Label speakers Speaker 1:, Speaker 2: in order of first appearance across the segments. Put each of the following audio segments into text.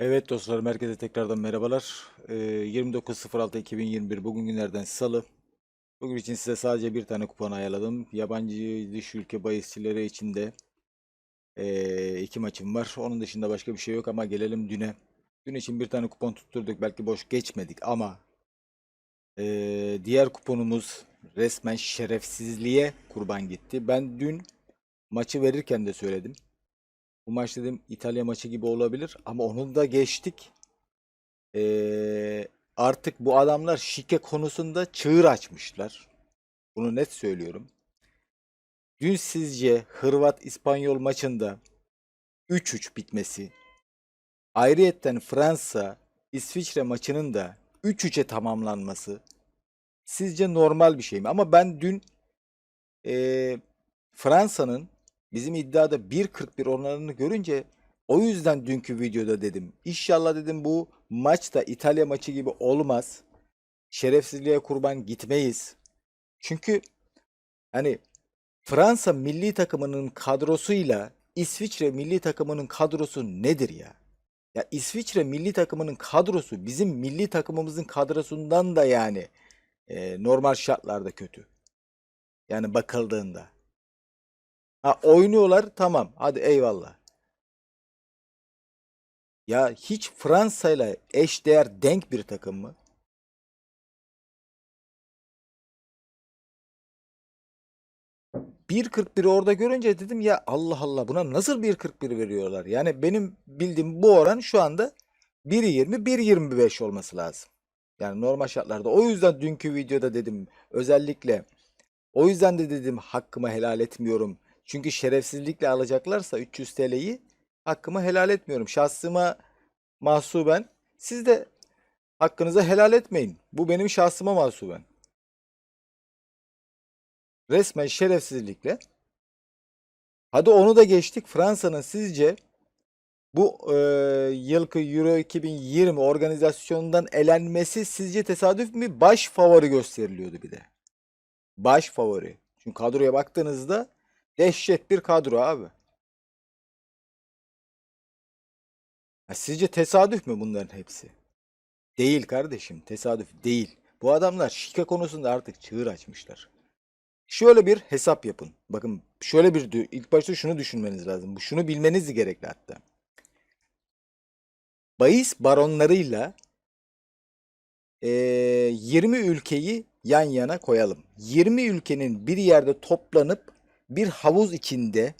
Speaker 1: Evet dostlar, herkese tekrardan merhabalar. Ee, 29.06.2021 bugün günlerden Salı. Bugün için size sadece bir tane kupon ayarladım. Yabancı dış ülke bahisçileri için de ee, iki maçım var. Onun dışında başka bir şey yok ama gelelim düne. Dün için bir tane kupon tutturduk. Belki boş geçmedik ama ee, diğer kuponumuz resmen şerefsizliğe kurban gitti. Ben dün maçı verirken de söyledim. Bu maç dedim İtalya maçı gibi olabilir ama onu da geçtik. Ee, artık bu adamlar şike konusunda çığır açmışlar. Bunu net söylüyorum. Dün sizce Hırvat-İspanyol maçında 3-3 bitmesi, ayrıyetten Fransa-İsviçre maçının da 3-3'e tamamlanması sizce normal bir şey mi? Ama ben dün ee, Fransa'nın bizim iddiada 1.41 oranını görünce o yüzden dünkü videoda dedim. İnşallah dedim bu maç da İtalya maçı gibi olmaz. Şerefsizliğe kurban gitmeyiz. Çünkü hani Fransa milli takımının kadrosuyla İsviçre milli takımının kadrosu nedir ya? Ya İsviçre milli takımının kadrosu bizim milli takımımızın kadrosundan da yani e, normal şartlarda kötü. Yani bakıldığında. Ha oynuyorlar tamam hadi eyvallah. Ya hiç Fransa ile eşdeğer denk bir takım mı? ...1.41 orada görünce dedim ya Allah Allah buna nasıl 1.41 veriyorlar? Yani benim bildiğim bu oran şu anda 1.20 1.25 olması lazım. Yani normal şartlarda. O yüzden dünkü videoda dedim özellikle o yüzden de dedim hakkımı helal etmiyorum. Çünkü şerefsizlikle alacaklarsa 300 TL'yi hakkımı helal etmiyorum. Şahsıma mahsuben siz de hakkınızı helal etmeyin. Bu benim şahsıma mahsuben. Resmen şerefsizlikle. Hadi onu da geçtik. Fransa'nın sizce bu e, yılki Euro 2020 organizasyonundan elenmesi sizce tesadüf mü? Baş favori gösteriliyordu bir de. Baş favori. Çünkü kadroya baktığınızda dehşet bir kadro abi. Ha, sizce tesadüf mü bunların hepsi? Değil kardeşim, tesadüf değil. Bu adamlar şike konusunda artık çığır açmışlar. Şöyle bir hesap yapın. Bakın şöyle bir ilk başta şunu düşünmeniz lazım. Şunu bilmeniz gerekli hatta. Bahis baronlarıyla eee, 20 ülkeyi yan yana koyalım. 20 ülkenin bir yerde toplanıp bir havuz içinde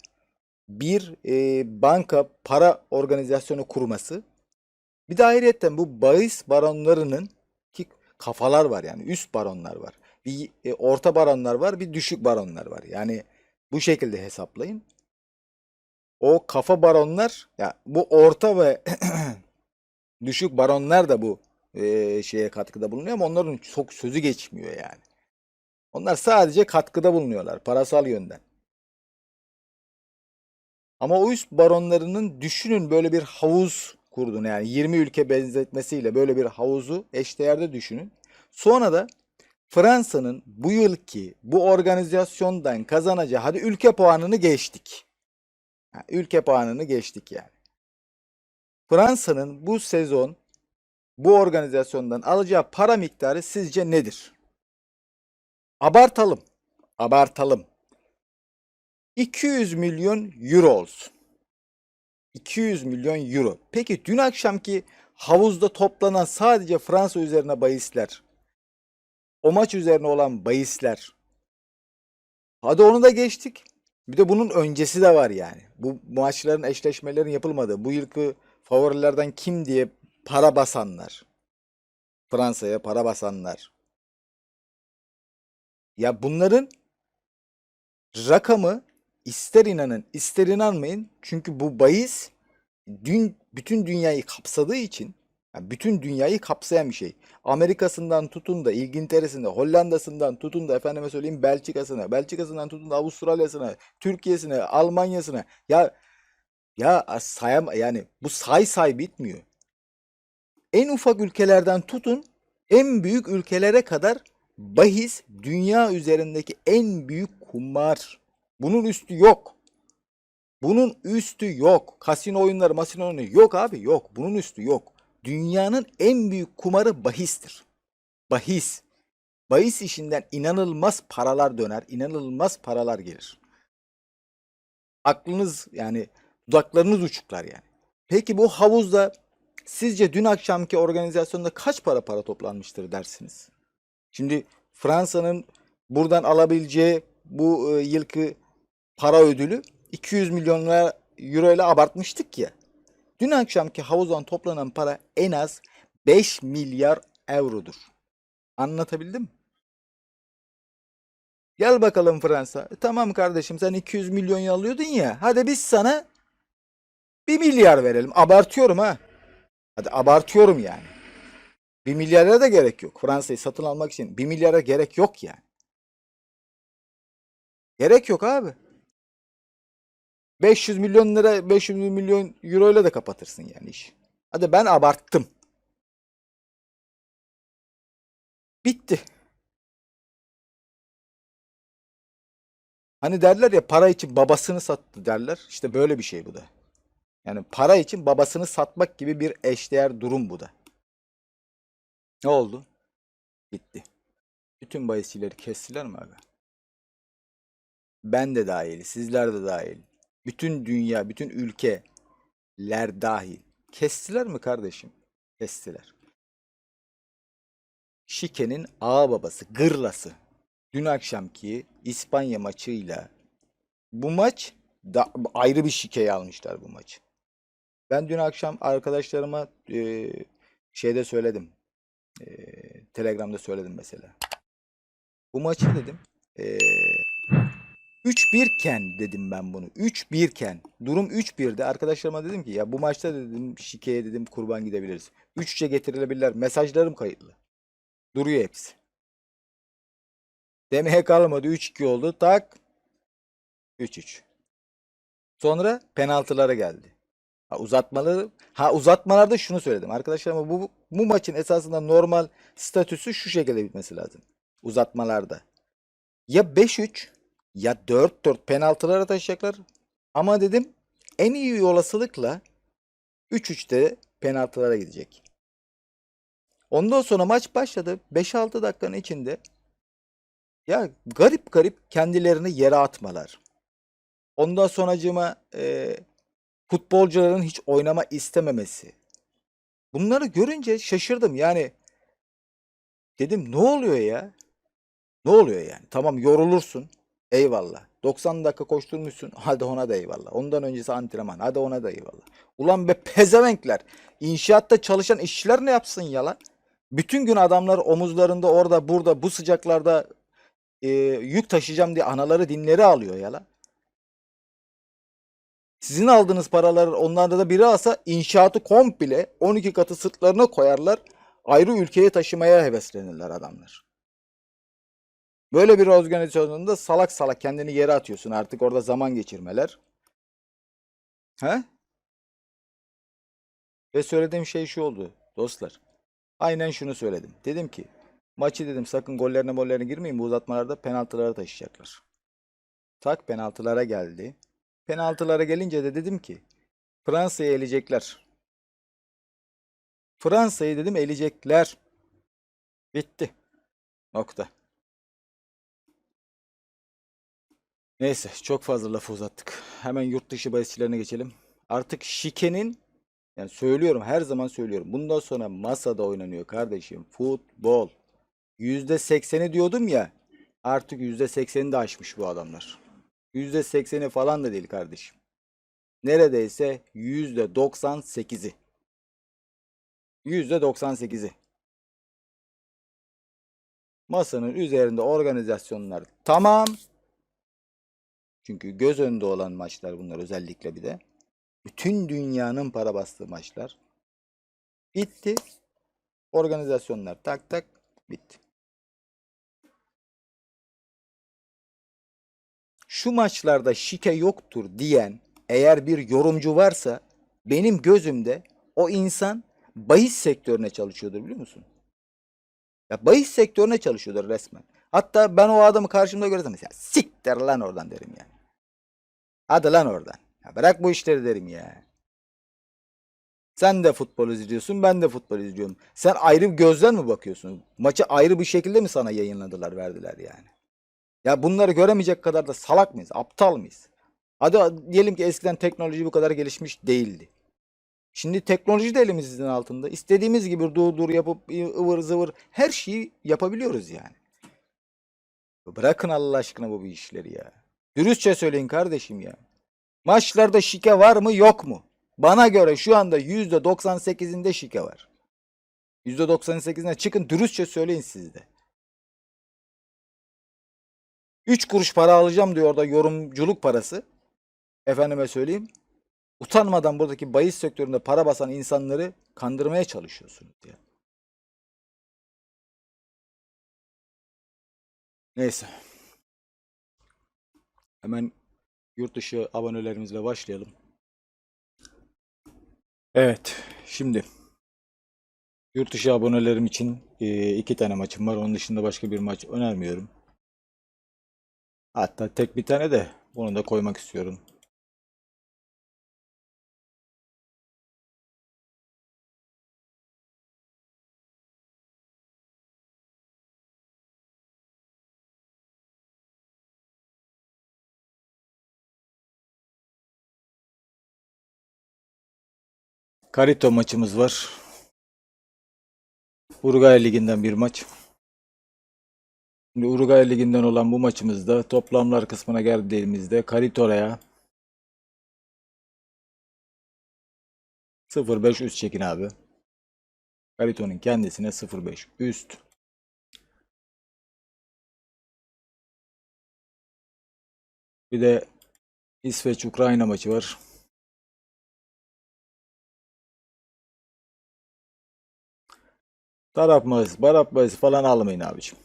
Speaker 1: bir eee, banka para organizasyonu kurması. Bir de ayrıyetten bu bahis baronlarının ki kafalar var yani üst baronlar var. Bir e, orta baronlar var, bir düşük baronlar var. Yani bu şekilde hesaplayın. O kafa baronlar ya bu orta ve düşük baronlar da bu e, şeye katkıda bulunuyor ama onların çok sözü geçmiyor yani. Onlar sadece katkıda bulunuyorlar parasal yönden. Ama o üst baronlarının düşünün böyle bir havuz kurduğunu yani 20 ülke benzetmesiyle böyle bir havuzu eşdeğerde düşünün. Sonra da Fransa'nın bu yılki bu organizasyondan kazanacağı hadi ülke puanını geçtik. Ha, ülke puanını geçtik yani. Fransa'nın bu sezon bu organizasyondan alacağı para miktarı sizce nedir? Abartalım. Abartalım. 200 milyon euro olsun. 200 milyon euro. Peki dün akşamki havuzda toplanan sadece Fransa üzerine bahisler, o maç üzerine olan bahisler. Hadi onu da geçtik. Bir de bunun öncesi de var yani. Bu maçların eşleşmelerin yapılmadığı, bu yılki favorilerden kim diye para basanlar. Fransa'ya para basanlar. Ya bunların rakamı ister inanın ister inanmayın. Çünkü bu bahis dün bütün dünyayı kapsadığı için yani bütün dünyayı kapsayan bir şey. Amerika'sından tutun da İngiltere'sinde, Hollanda'sından tutun da efendime söyleyeyim Belçika'sına, Belçika'sından tutun da Avustralya'sına, Türkiye'sine, Almanya'sına. Ya ya sayam yani bu say say bitmiyor. En ufak ülkelerden tutun en büyük ülkelere kadar bahis dünya üzerindeki en büyük kumar. Bunun üstü yok. Bunun üstü yok. Kasino oyunları, masino oyunları yok abi yok. Bunun üstü yok. Dünyanın en büyük kumarı bahistir. Bahis. Bahis işinden inanılmaz paralar döner, inanılmaz paralar gelir. Aklınız yani dudaklarınız uçuklar yani. Peki bu havuzda sizce dün akşamki organizasyonda kaç para para toplanmıştır dersiniz? Şimdi Fransa'nın buradan alabileceği bu e, yılki para ödülü 200 milyon euro ile abartmıştık ya. Dün akşamki havuzdan toplanan para en az 5 milyar eurodur. Anlatabildim mi? Gel bakalım Fransa. E, Tamam kardeşim sen 200 milyon alıyordun ya. Hadi biz sana 1 milyar verelim. Abartıyorum ha. Hadi abartıyorum yani. 1 milyara da gerek yok. Fransa'yı satın almak için 1 milyara gerek yok yani. Gerek yok abi. 500 milyon lira 500 milyon euro ile de kapatırsın yani iş. Hadi ben abarttım. Bitti. Hani derler ya para için babasını sattı derler. İşte böyle bir şey bu da. Yani para için babasını satmak gibi bir eşdeğer durum bu da. Ne oldu? Bitti. Bütün bahisçileri kestiler mi abi? Ben de dahil, sizler de dahil. Bütün dünya, bütün ülkeler dahil. Kestiler mi kardeşim? Kestiler. Şike'nin ağa babası, gırlası. Dün akşamki İspanya maçıyla bu maç da ayrı bir şikeyi almışlar bu maçı. Ben dün akşam arkadaşlarıma e, şeyde söyledim. E, Telegram'da söyledim mesela. Bu maçı dedim. E, 3-1 iken dedim ben bunu. 3-1 iken. Durum 3-1'de. Arkadaşlarıma dedim ki ya bu maçta dedim şikeye dedim kurban gidebiliriz. 3-3'e getirilebilirler. Mesajlarım kayıtlı. Duruyor hepsi. Demeye kalmadı. 3-2 oldu. Tak. 3-3. Sonra penaltılara geldi. Ha, uzatmaları ha uzatmalarda şunu söyledim. Arkadaşlarıma bu bu maçın esasında normal statüsü şu şekilde bitmesi lazım. Uzatmalarda. Ya 5-3 ya 4-4 penaltılara taşıyacaklar. Ama dedim en iyi olasılıkla 3-3'te penaltılara gidecek. Ondan sonra maç başladı. 5-6 dakikanın içinde ya garip garip kendilerini yere atmalar. Ondan sonracığıma e, futbolcuların hiç oynama istememesi. Bunları görünce şaşırdım. Yani dedim ne oluyor ya? Ne oluyor yani? Tamam yorulursun. Eyvallah. 90 dakika koşturmuşsun. Hadi ona da eyvallah. Ondan öncesi antrenman. Hadi ona da eyvallah. Ulan be pezevenkler. İnşaatta çalışan işçiler ne yapsın ya lan? Bütün gün adamlar omuzlarında orada burada bu sıcaklarda e, yük taşıyacağım diye anaları dinleri alıyor ya lan. Sizin aldığınız paralar onlarda da biri alsa inşaatı komple 12 katı sırtlarına koyarlar. Ayrı ülkeye taşımaya heveslenirler adamlar. Böyle bir organizasyonunda salak salak kendini yere atıyorsun artık orada zaman geçirmeler. He? Ve söylediğim şey şu oldu dostlar. Aynen şunu söyledim. Dedim ki maçı dedim sakın gollerine mollerine girmeyin bu uzatmalarda penaltılara taşıyacaklar. Tak penaltılara geldi. Penaltılara gelince de dedim ki Fransa'yı eleyecekler. Fransa'yı dedim eleyecekler. Bitti. Nokta. Neyse çok fazla lafı uzattık. Hemen yurt dışı bahisçilerine geçelim. Artık şikenin yani söylüyorum her zaman söylüyorum. Bundan sonra masada oynanıyor kardeşim. Futbol. %80'i diyordum ya. Artık %80'i de aşmış bu adamlar. %80'i falan da değil kardeşim. Neredeyse %98'i. %98'i. Masanın üzerinde organizasyonlar tamam. Çünkü göz önünde olan maçlar bunlar özellikle bir de. Bütün dünyanın para bastığı maçlar. Bitti. Organizasyonlar tak tak bitti. Şu maçlarda şike yoktur diyen eğer bir yorumcu varsa benim gözümde o insan bahis sektörüne çalışıyordur biliyor musun? Ya bahis sektörüne çalışıyordur resmen. Hatta ben o adamı karşımda görsem mesela siktir lan oradan derim yani. Hadi lan oradan. Ya bırak bu işleri derim ya. Sen de futbol izliyorsun, ben de futbol izliyorum. Sen ayrı bir gözden mi bakıyorsun? Maçı ayrı bir şekilde mi sana yayınladılar, verdiler yani? Ya bunları göremeyecek kadar da salak mıyız, aptal mıyız? Hadi diyelim ki eskiden teknoloji bu kadar gelişmiş değildi. Şimdi teknoloji de elimizin altında. İstediğimiz gibi dur yapıp ıvır zıvır her şeyi yapabiliyoruz yani. Bırakın Allah aşkına bu işleri ya. Dürüstçe söyleyin kardeşim ya. Maçlarda şike var mı yok mu? Bana göre şu anda %98'inde şike var. %98'ine çıkın dürüstçe söyleyin siz de. 3 kuruş para alacağım diyor orada yorumculuk parası. Efendime söyleyeyim. Utanmadan buradaki bahis sektöründe para basan insanları kandırmaya çalışıyorsunuz ya. Neyse. Hemen yurt dışı abonelerimizle başlayalım. Evet, şimdi yurt dışı abonelerim için e, iki tane maçım var. Onun dışında başka bir maç önermiyorum. Hatta tek bir tane de bunu da koymak istiyorum. Karito maçımız var. Uruguay Ligi'nden bir maç. Şimdi Uruguay Ligi'nden olan bu maçımızda toplamlar kısmına geldiğimizde Karitora'ya 0-5 üst çekin abi. Karito'nun kendisine 0-5 üst. Bir de İsveç-Ukrayna maçı var. Taraf bahis, barap bahis falan almayın abiciğim.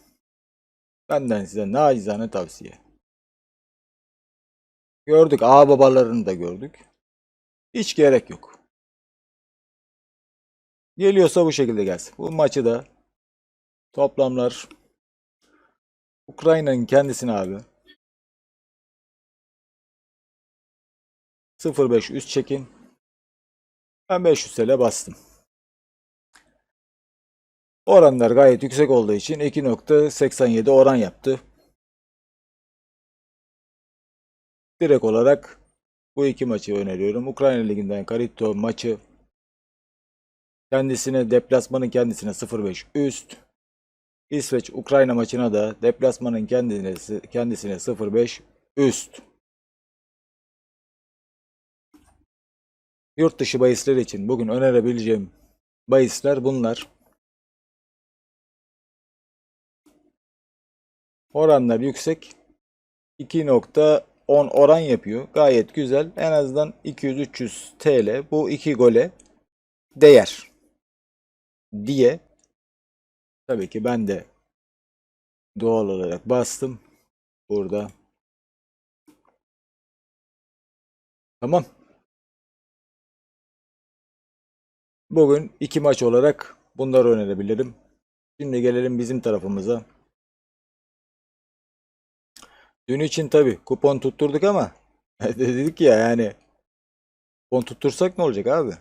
Speaker 1: Benden size nacizane tavsiye. Gördük, ağ babalarını da gördük. Hiç gerek yok. Geliyorsa bu şekilde gelsin. Bu maçı da toplamlar Ukrayna'nın kendisine abi 0.5 üst çekin. Ben 500 TL bastım. Oranlar gayet yüksek olduğu için 2.87 oran yaptı. Direkt olarak bu iki maçı öneriyorum. Ukrayna Ligi'nden Karito maçı kendisine deplasmanın kendisine 0.5 üst. İsveç Ukrayna maçına da deplasmanın kendisine kendisine 0.5 üst. Yurt dışı bahisler için bugün önerebileceğim bahisler bunlar. Oranlar yüksek. 2.10 oran yapıyor. Gayet güzel. En azından 200-300 TL bu iki gole değer diye tabii ki ben de doğal olarak bastım burada. Tamam. Bugün iki maç olarak bunları önerebilirim. Şimdi gelelim bizim tarafımıza. Dün için tabi kupon tutturduk ama dedik ya yani kupon tuttursak ne olacak abi?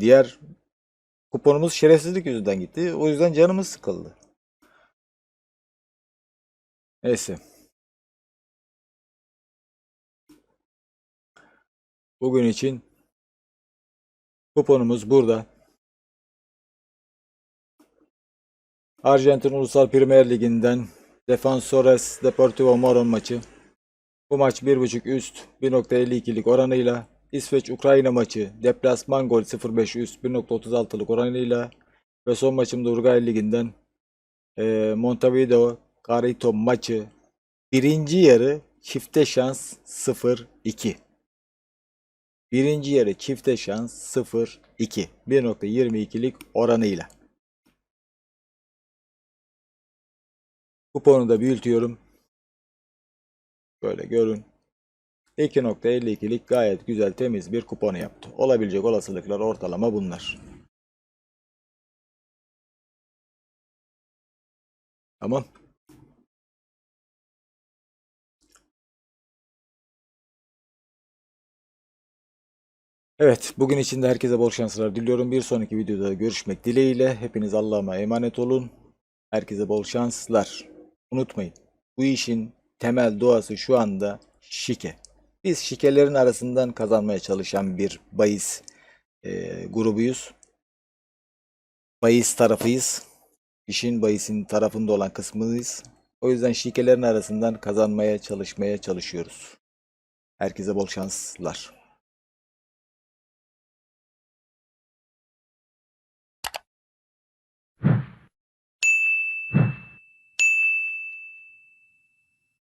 Speaker 1: Diğer kuponumuz şerefsizlik yüzünden gitti. O yüzden canımız sıkıldı. Neyse. Bugün için kuponumuz burada. Arjantin Ulusal Premier Ligi'nden Defensores Deportivo Moron maçı. Bu maç 1.5 üst 1.52'lik oranıyla İsveç-Ukrayna maçı deplasman gol 0.5 üst 1.36'lık oranıyla ve son maçımda Uruguay Ligi'nden e, Montevideo Carito maçı birinci yarı çifte şans 0-2. Birinci yarı çifte şans 0-2. 1.22'lik oranıyla. Kuponu da büyütüyorum. Böyle görün. 2.52'lik gayet güzel temiz bir kupon yaptı. Olabilecek olasılıklar ortalama bunlar. Tamam. Evet, bugün için de herkese bol şanslar diliyorum. Bir sonraki videoda görüşmek dileğiyle. Hepiniz Allah'ıma emanet olun. Herkese bol şanslar. Unutmayın, bu işin temel doğası şu anda şike. Biz şikelerin arasından kazanmaya çalışan bir bahis e, grubuyuz. Bahis tarafıyız. İşin bahisin tarafında olan kısmıyız. O yüzden şikelerin arasından kazanmaya çalışmaya çalışıyoruz. Herkese bol şanslar.